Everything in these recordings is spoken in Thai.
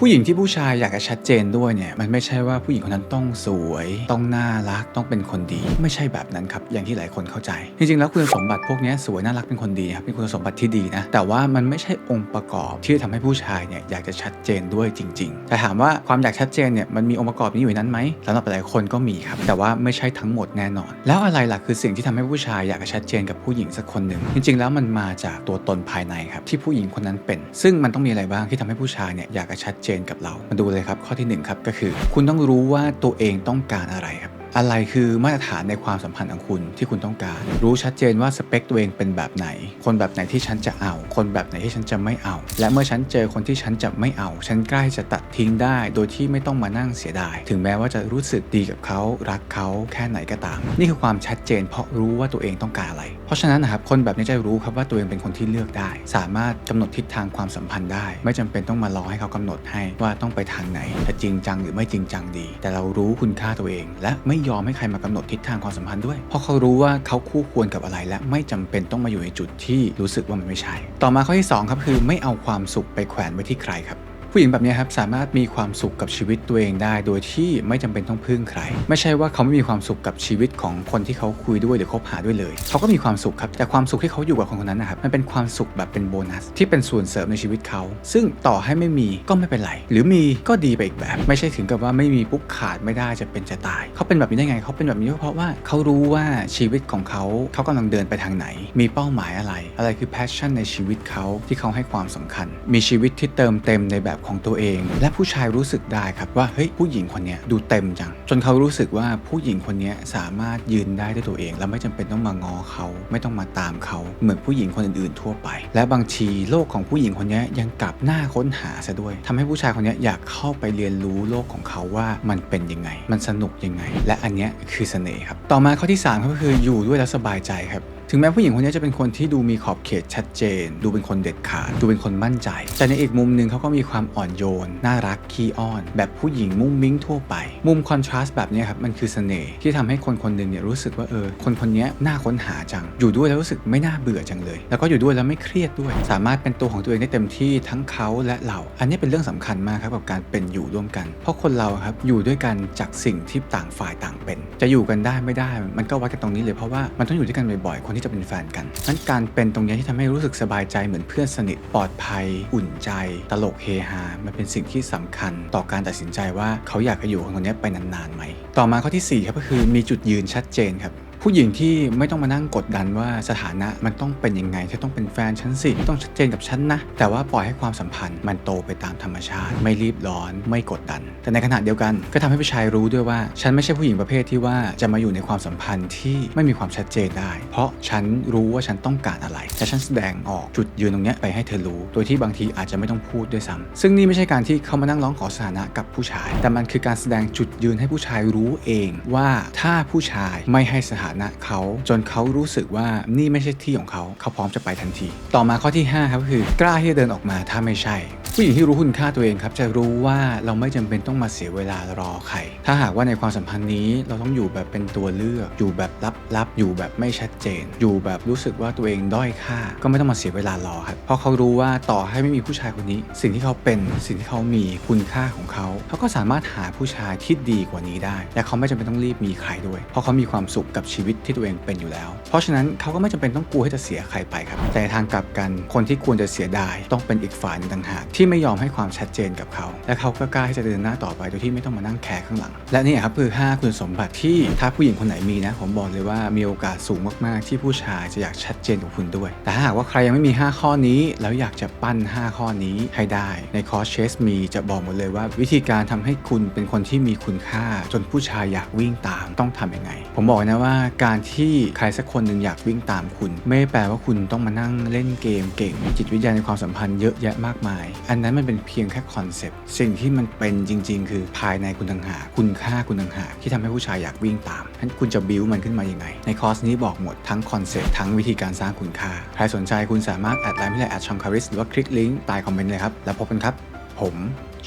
ผู้หญิงที่ผู้ชายอยากจะชัดเจนด้วยเนี่ยมันไม่ใช่ว่าผู้หญิงคนนั้นต้องสวย ต้องน่ารักต้องเป็นคนดี ไม่ใช่แบบนั้นครับอย่างที่หลายคนเข้าใจ จริงๆแล้วคุณสมบัติพวกนี้สวยน่ารักเป็นคนดีครับเป็นคุณสมบัติที่ดีนะแต่ว่ามันไม่ใช่องค์ประกอบที่จะทำให้ผู้ชายเนี่ยอยากจะชัดเจนด้วยจริง ๆ แต่ถามว่าความอยากชัดเจนเนี่ยมันมีองค์ประกอบนี้อยู่นั้นไหมสำหรับหลายคนก็มีครับแต่ว่าไม่ใช่ทั้งหมดแน่นอน แล้วอะไรล่ะคือสิ่งที่ทำให้ผู้ชายอยากจะชัดเจนกับผู้หญิงสักคนหนึ่งจริง ๆ แล้วมันมาจากตัวตนภายในครับที่ผู้หญิงคนนั้นเป็น ซึ่งมันต้องมีอะไรบ้างที่ทำให้ผู้ชายเนี่ยอยากจะชัดเจนกับเรา มาดูเลยครับ ข้อที่หนึ่งครับก็คือ คุณต้องรู้ว่าตัวเองต้องการอะไรครับ อะไรคือมาตรฐานในความสัมพันธ์ของคุณที่คุณต้องการ รู้ชัดเจนว่าสเปคตัวเองเป็นแบบไหน คนแบบไหนที่ฉันจะเอา คนแบบไหนที่ฉันจะไม่เอา และเมื่อฉันเจอคนที่ฉันจะไม่เอา ฉันใกล้จะตัดทิ้งได้ โดยที่ไม่ต้องมานั่งเสียดาย ถึงแม้ว่าจะรู้สึกดีกับเขารักเขาแค่ไหนก็ตาม นี่คือความชัดเจน เพราะรู้ว่าตัวเองต้องการอะไร เพราะฉะนั้นนะครับคนแบบนี้จะรู้ครับว่าตัวเองเป็นคนที่เลือกได้ สามารถกำหนดทิศทางความสัมพันธ์ได้ ไม่จำเป็นต้องมารอให้เขากำหนดให้ว่าต้องไปทางไหนจะจริงจังหรือไม่จริงจังดี แต่เรารู้คุณค่าตัวเอง และไม่ยอมให้ใครมากำหนดทิศทางความสัมพันธ์ด้วย เพราะเขารู้ว่าเขาคู่ควรกับอะไร และไม่จำเป็นต้องมาอยู่ในจุดที่รู้สึกว่ามันไม่ใช่ ต่อมาข้อที่สองครับคือไม่เอาความสุขไปแขวนไว้ที่ใครครับ ผู้หญิงแบบนี้ครับสามารถมีความสุขกับชีวิตตัวเองได้ โดยที่ไม่จำเป็นต้องพึ่งใคร ไม่ใช่ว่าเขาไม่มีความสุขกับชีวิตของคนที่เขาคุยด้วยหรือคบหาด้วยเลย เขาก็มีความสุขครับแต่ความสุขที่เขาอยู่กับคนคนนั้นนะครับมันเป็นความสุขแบบเป็นโบนัส ที่เป็นส่วนเสริมในชีวิตเขา ซึ่งต่อให้ไม่มีก็ไม่เป็นไร หรือมีก็ดีไปอีกแบบ ไม่ใช่ถึงกับว่าไม่มีปุ๊บขาดไม่ได้จะเป็นจะตาย เขาเป็นแบบนี้ได้ไงเขาเป็นแบบนี้เพราะว่าเขารู้ว่าชีวิตของเขาเขากำลังเดินไปทางไหน มีเป้าหมายอะไร อะไรคือ passion ในชีวิตเขาที่เขาให้ความสำคัญ มีชีวิตที่เติมเต็มในแบบของตัวเอง และผู้ชายรู้สึกได้ครับว่าเฮ้ยผู้หญิงคนนี้ดูเต็มจัง จนเขารู้สึกว่าผู้หญิงคนนี้สามารถยืนได้ด้วยตัวเอง และไม่จำเป็นต้องมางอเขาไม่ต้องมาตามเขาเหมือนผู้หญิงคนอื่นๆทั่วไป และบางทีโลกของผู้หญิงคนนี้ยังกลับหน้าค้นหาซะด้วยทำให้ผู้ชายคนนี้อยากเข้าไปเรียนรู้โลกของเขาว่ามันเป็นยังไง มันสนุกยังไง และอันนี้คือเสน่ห์ครับ ต่อมาข้อที่สามครับก็คืออยู่ด้วยแล้วสบายใจครับ ถึงแม้ผู้หญิงคนนี้จะเป็นคนที่ดูมีขอบเขตชัดเจน ดูเป็นคนเด็ดขาด ดูเป็นคนมั่นใจ แต่ในอีกมุมหนึ่งเขาก็มีความอ่อนโยน น่ารักขี้อ้อน แบบผู้หญิงมุ้งมิ้งทั่วไป มุมคอนทราสต์แบบนี้ครับ มันคือเสน่ห์ที่ทำให้คนคนหนึ่งเนี่ยรู้สึกว่าเออ คนคนนี้น่าค้นหาจัง อยู่ด้วยแล้วรู้สึกไม่น่าเบื่อจังเลย แล้วก็อยู่ด้วยแล้วไม่เครียดด้วย สามารถเป็นตัวของตัวเองได้เต็มที่ทั้งเขาและเรา อันนี้เป็นเรื่องสำคัญมากครับกับการเป็นอยู่ร่วมกัน เพราะคนเราครับอยู่ด้วยกันจากสิ่งที่ต่างฝ่ายต่างเป็น จะอยู่กันได้ไม่ได้ มันก็วัดกันตรงนี้เลยเพราะว่ามันต้องอยู่ด้วยกันบ่อยๆคนที่จะเป็นแฟนกันนั้นการเป็นตรงนี้ที่ทำให้รู้สึกสบายใจเหมือนเพื่อนสนิทปลอดภัย อุ่นใจ ตลกเฮฮามันเป็นสิ่งที่สำคัญ ต่อการตัดสินใจว่าเขาอยากจะอยู่กับคนคนนี้ไปนานๆไหมต่อมาข้อที่4ครับก็คือมีจุดยืนชัดเจนครับ ผู้หญิงที่ไม่ต้องมานั่งกดดันว่าสถานะมันต้องเป็นยังไงเธอต้องเป็นแฟนฉันสิต้องชัดเจนกับฉันนะ แต่ว่าปล่อยให้ความสัมพันธ์มันโตไปตามธรรมชาติ ไม่รีบร้อนไม่กดดัน แต่ในขณะเดียวกันก็ทำให้ผู้ชายรู้ด้วยว่า ฉันไม่ใช่ผู้หญิงประเภทที่ว่าจะมาอยู่ในความสัมพันธ์ที่ไม่มีความชัดเจนได้ เพราะฉันรู้ว่าฉันต้องการอะไรและฉันแสดงออกจุดยืนตรงเนี้ยไปให้เธอรู้ โดยที่บางทีอาจจะไม่ต้องพูดด้วยซ้ำซึ่งนี่ไม่ใช่การที่เขามานั่งร้องขอสถานะกับผู้ชาย แต่มันคือการแสดงจุดยืนให้ผู้ชายรู้เองว่าถ้าผู้ชายไม่ให้สถานะเขาจนเขารู้สึกว่านี่ไม่ใช่ที่ของเขา เขาพร้อมจะไปทันที ต่อมาข้อที่5ครับคือกล้าที่จะเดินออกมาถ้าไม่ใช่ผู้หญิงที่รู้คุณค่าตัวเองครับจะรู้ว่าเราไม่จำเป็นต้องมาเสียเวลารอใคร ถ้าหากว่าในความสัมพันธ์นี้เราต้องอยู่แบบเป็นตัวเลือก อยู่แบบลับๆ อยู่แบบไม่ชัดเจน อยู่แบบรู้สึกว่าตัวเองด้อยค่า ก็ไม่ต้องมาเสียเวลารอครับเพราะเขารู้ว่าต่อให้ไม่มีผู้ชายคนนี้ สิ่งที่เขาเป็นสิ่งที่เขามีคุณค่าของเขา เขาก็สามารถหาผู้ชายที่ดีกว่านี้ได้ และเขาไม่จำเป็นต้องรีบมีใครด้วย เพราะเขามีความสุขกับชีวิตที่ตัวเองเป็นอยู่แล้ว เพราะฉะนั้นเขาก็ไม่จำเป็นต้องกลัวให้จะเสียใครไปครับ แต่ทางกลับกันคนที่ควรจะเสียดายต้องเป็นอีกฝ่ายหนึงต่างหากที่ไม่ยอมให้ความชัดเจนกับเขา และเขาก็กล้าที่จะเดินหน้าต่อไปโดยที่ไม่ต้องมานั่งแคร์ข้างหลัง และนี่ครับคือ 5 คุณสมบัติที่ถ้าผู้หญิงคนไหนมีนะ ผมบอกเลยว่ามีโอกาสสูงมากๆ ที่ผู้ชายจะอยากชัดเจนกับคุณด้วย แต่หากว่าใครยังไม่มี 5 ข้อนี้แล้วอยากจะปั้น 5 ข้อนี้ให้ได้ในคอร์สเชสมีจะบอกหมดเลยว่า วิธีการทำให้คุณเป็นคนที่มีคุณค่า จนผู้ชายอยากวิ่งตามต้องทำยังไง ผมบอกนะว่าการที่ใครสักคนหนึ่งอยากวิ่งตามคุณ ไม่แปลว่าคุณต้องมานั่งเล่นเกมเก่ง จิตวิทยาในความสัมพันธ์เยอะแยะมากมาย อันนั้นมันเป็นเพียงแค่คอนเซปต์สิ่งที่มันเป็นจริง ๆ คือภายในคุณต่างหากคุณค่าคุณต่างหากที่ทำให้ผู้ชายอยากวิ่งตามงั้นคุณจะบิวมันขึ้นมายังไง ในคอร์สนี้บอกหมดทั้งคอนเซปต์ทั้งวิธีการสร้างคุณค่าใครสนใจคุณสามารถแอดไลน์ไม่ได้แอดชองคาริสหรือว่าคลิกลิงก์ใต้คอมเมนต์เลยครับแล้วพบกันครับ ผม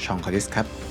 ชองคาริสครับ